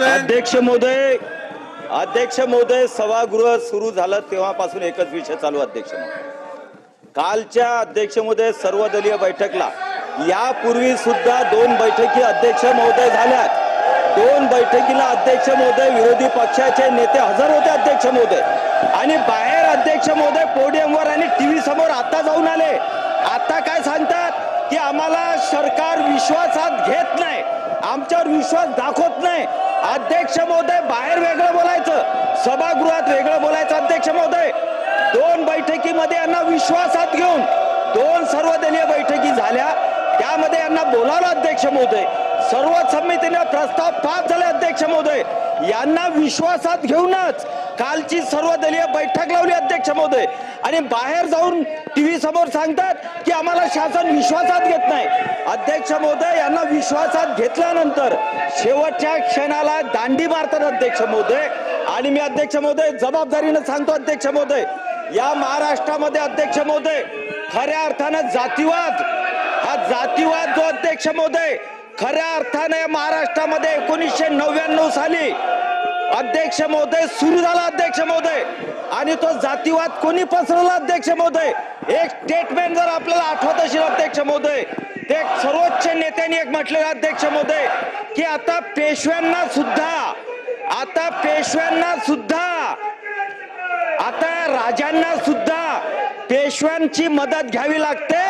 महोदय. अध्यक्ष महोदय अध्यक्ष महोदय सभागृह सुरू झालं तेव्हापासून एकच विषय चालू अध्यक्ष महोदय. कालच्या अध्यक्ष महोदय सर्वदलीय बैठकला. यापूर्वी सुद्धा दोन बैठकी अध्यक्ष महोदय झाल्या दोन बैठकीला अध्यक्ष महोदय विरोधी पक्षाचे नेते हजर होते अध्यक्ष महोदय. आणि बाहेर अध्यक्ष महोदय पोडियमवर आणि टीव्ही समोर आता जाऊन आले. आता काय सांगतात? की आम्हाला सरकार विश्वासात घेत नाही. आमच्यावर विश्वास दाखवत नाही. अध्यक्ष महोदय बाहेर वेगळं बोलायचं. सभागृहात वेगळं बोलायचं अध्यक्ष महोदय. दोन बैठकीमध्ये यांना विश्वासात घेऊन दोन सर्वदलीय बैठकी झाल्या. त्यामध्ये यांना बोलावलं अध्यक्ष महोदय. सर्व समितीने प्रस्ताव पास झाले अध्यक्ष महोदय. यांना विश्वासात घेऊनच कालची सर्वदलीय बैठक लावली अध्यक्ष महोदय. आणि बाहेर जाऊन टीव्ही समोर सांगतात की आम्हाला शासन विश्वासात घेत नाही. अध्यक्ष महोदय यांना विश्वासात घेतल्यानंतर शेवटच्या क्षणाला दांडी मारतात अध्यक्ष महोदय. आणि मी अध्यक्ष महोदय जबाबदारीनं सांगतो अध्यक्ष महोदय. या महाराष्ट्रामध्ये अध्यक्ष महोदय खऱ्या अर्थानं जातीवाद हा जातीवाद जो अध्यक्ष महोदय खऱ्या अर्थानं या महाराष्ट्रामध्ये एकोणीसशे नव्याण्णव साली अध्यक्ष महोदय सुरू झाला अध्यक्ष महोदय. आणि तो जातीवाद कोणी पसरवला अध्यक्ष महोदय? एक स्टेटमेंट जर आपल्याला आठवत असेल अध्यक्ष महोदय ते सर्वोच्च नेत्यांनी एक म्हटलेलं अध्यक्ष महोदय की आता पेशव्यांना सुद्धा आता पेशव्यांना सुद्धा आता राजांना सुद्धा पेशव्यांची मदत घ्यावी लागते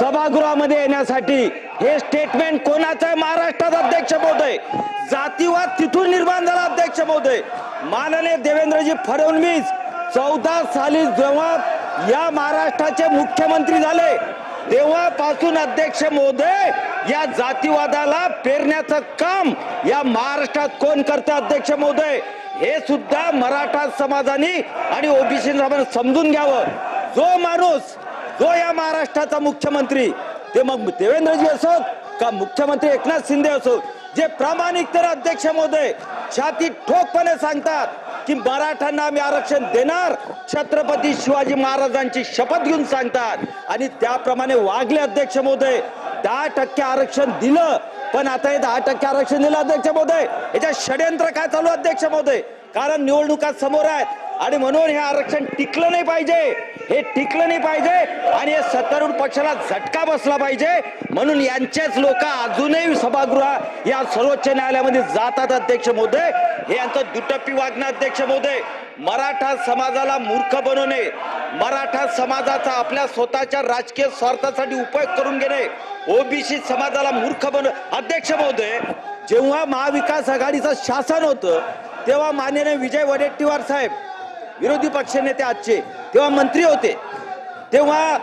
सभागृहामध्ये येण्यासाठी. हे स्टेटमेंट कोणाचं? आहे महाराष्ट्रात अध्यक्ष महोदय. जातीवाद तिथून निर्माण झाला अध्यक्ष महोदय. माननीय देवेंद्रजी फडणवीस चौदा साली जेव्हा या महाराष्ट्राचे मुख्यमंत्री झाले तेव्हापासून अध्यक्ष महोदय या जातीवादाला पेरण्याचं काम या महाराष्ट्रात कोण करते अध्यक्ष महोदय? हे सुद्धा मराठा समाजाने आणि ओबीसी समाजाने समजून घ्यावं. जो माणूस जो या महाराष्ट्राचा मुख्यमंत्री. ते मग देवेंद्रजी असोत का मुख्यमंत्री एकनाथ शिंदे असोत? जे प्रामाणिक तर अध्यक्ष महोदय छाती ठोकपणे सांगतात की मराठ्यांना आम्ही आरक्षण देणार. छत्रपती शिवाजी महाराजांची शपथ घेऊन सांगतात. आणि त्याप्रमाणे वागले अध्यक्ष महोदय दहा टक्के आरक्षण दिलं. पण आता हे दहा टक्के आरक्षण दिलं अध्यक्ष महोदय. याच्या षडयंत्र काय चालू अध्यक्ष महोदय? कारण निवडणुका समोर आहेत. आणि म्हणून हे आरक्षण टिकलं नाही पाहिजे. हे टिकलं नाही पाहिजे. आणि हे सत्तारूढ पक्षाला झटका बसला पाहिजे. म्हणून यांचेच लोक अजूनही सभागृह या सर्वोच्च न्यायालयामध्ये जातात अध्यक्ष महोदय. हे यांचं दुटप्पी वागणं अध्यक्ष महोदय. मराठा समाजाला मूर्ख बनवणे मराठा समाजाचा आपल्या स्वतःच्या राजकीय स्वार्थासाठी उपयोग करून घेणे. ओबीसी समाजाला मूर्ख बनव अध्यक्ष महोदय जेव्हा महाविकास आघाडीचं शासन होतं तेव्हा माननीय विजय वडेट्टीवार साहेब विरोधी पक्षनेते आजचे तेव्हा मंत्री होते. तेव्हा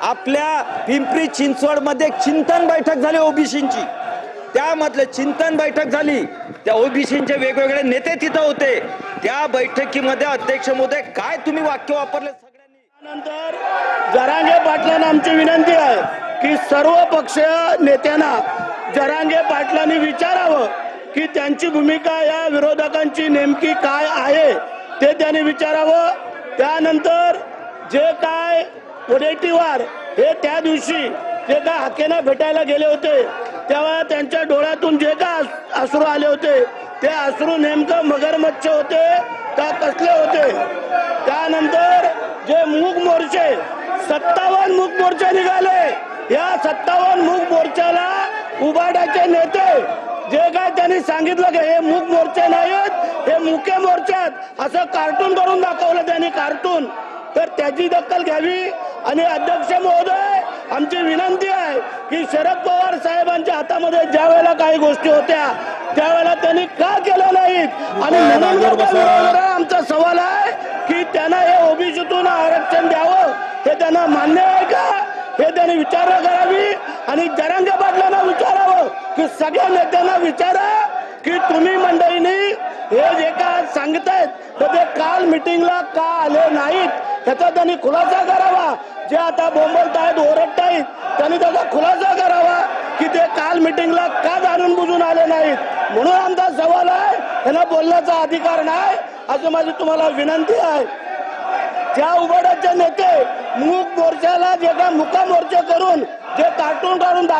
आपल्या पिंपरी चिंचवडमध्ये चिंतन बैठक झाली ओबीसींची. त्यामधले चिंतन बैठक झाली. त्या ओबीसींचे वेगवेगळे नेते तिथं होते. त्या बैठकीमध्ये अध्यक्ष महोदय काय तुम्ही वाक्य वापरले सगळ्यांनी? नंतर जरांगे पाटलांना आमची विनंती आहे की सर्व पक्ष नेत्यांना जरांगे पाटलांनी विचारावं की त्यांची भूमिका या विरोधकांची नेमकी काय आहे? ते त्यांनी विचारावं. त्यानंतर जे काय वडेट्टीवार हे त्या दिवशी जे काय हाकेना भेटायला गेले होते तेव्हा त्यांच्या डोळ्यातून जे काय असरू अश्रू आले होते ते अश्रू नेमकं मगरमच्छ होते का कसले होते? त्यानंतर जे मूग मोर्चे सत्तावन्न मूग मोर्चे निघाले. या सत्तावन्न मूग मोर्चाला उबाडाचे नेते जे काय त्यांनी सांगितलं की हे मूग मोर्चे नाहीत हे मुके मोर्चे आहेत. असं कार्टून करून दाखवलं त्यांनी कार्टून तर त्याची दखल घ्यावी. आणि अध्यक्ष महोदय आमची विनंती आहे की शरद पवार साहेबांच्या हातामध्ये ज्या वेळेला काही गोष्टी होत्या त्यावेळेला त्यांनी का केल्या नाहीत? आणि म्हणून आमचा सवाल आहे की त्यांना हे ओबीसीतून आरक्षण द्यावं हे त्यांना मान्य आहे का? हे त्यांनी विचारणा करावी. आणि जरांगे पाटलांना विचारावं की सगळ्या नेत्यांना विचारा की तुम्ही मंडळींनी हे जे काय सांगतायत तर ते काल मिटिंगला का आले नाहीत ह्याचा त्यांनी खुलासा करावा. जे आता बोंबलतायत ओरडतायत त्यांनी त्याचा खुलासा करावा की ते काल मिटिंगला का जाणून बुजून आले नाहीत. म्हणून आमचा सवाल आहे त्यांना बोलण्याचा अधिकार नाही असं माझी तुम्हाला विनंती आहे. त्या उघडाचे नेते मूक मोर्चाला जे काय मुका मोर्चा करून ते कार्टून काढून